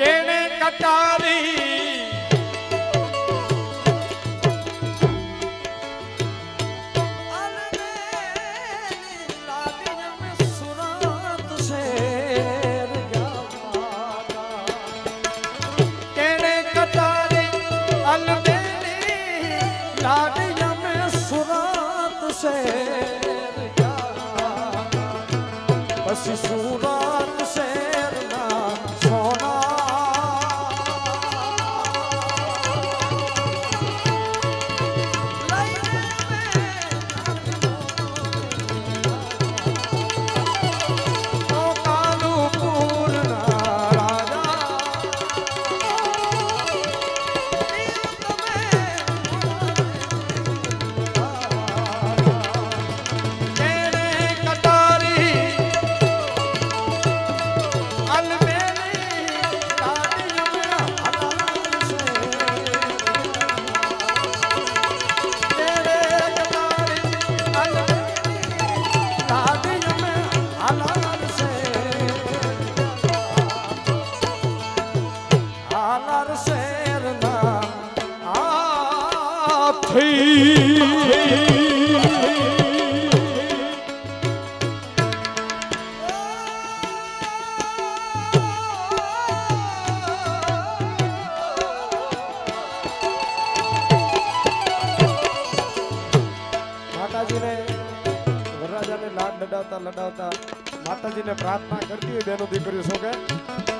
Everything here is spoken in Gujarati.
કેણે કટારી પછી સુરત લાડ લડાવતા લડાવતા માતાજીને પ્રાર્થના કરતી હોય બેનો દીકરીઓ શું કે?